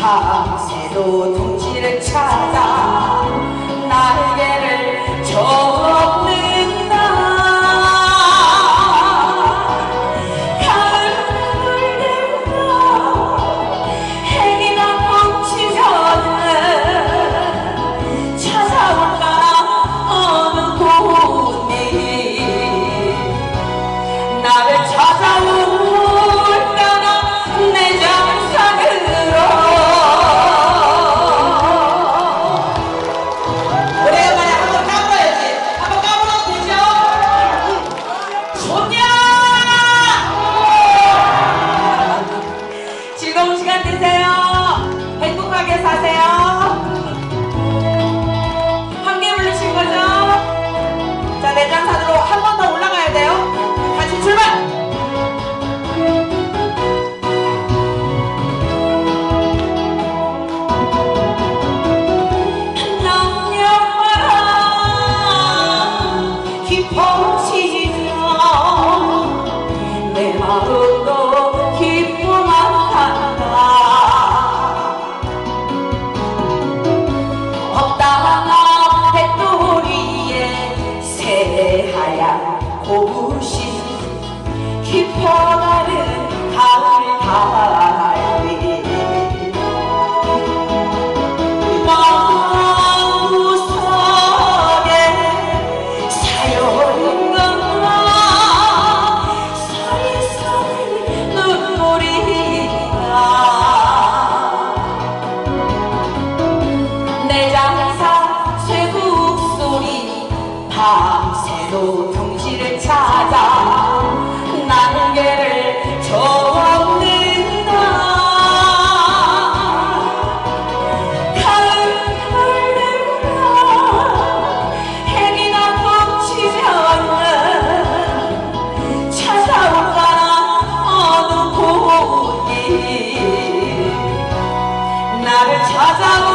밤새도 통지를 찾아 날개를 저 즐거운 시간 되세요. 행복하게 사세요 고무신 깊어가는 가을 달빛 마음속에 사연가 사리사리 눈물이 나내 장사 쇠국 소리 밤새도 찾아 날개를 접는다 가을가을 되면 해이나 덮치면 찾아온다 어느 곳이 나를 찾아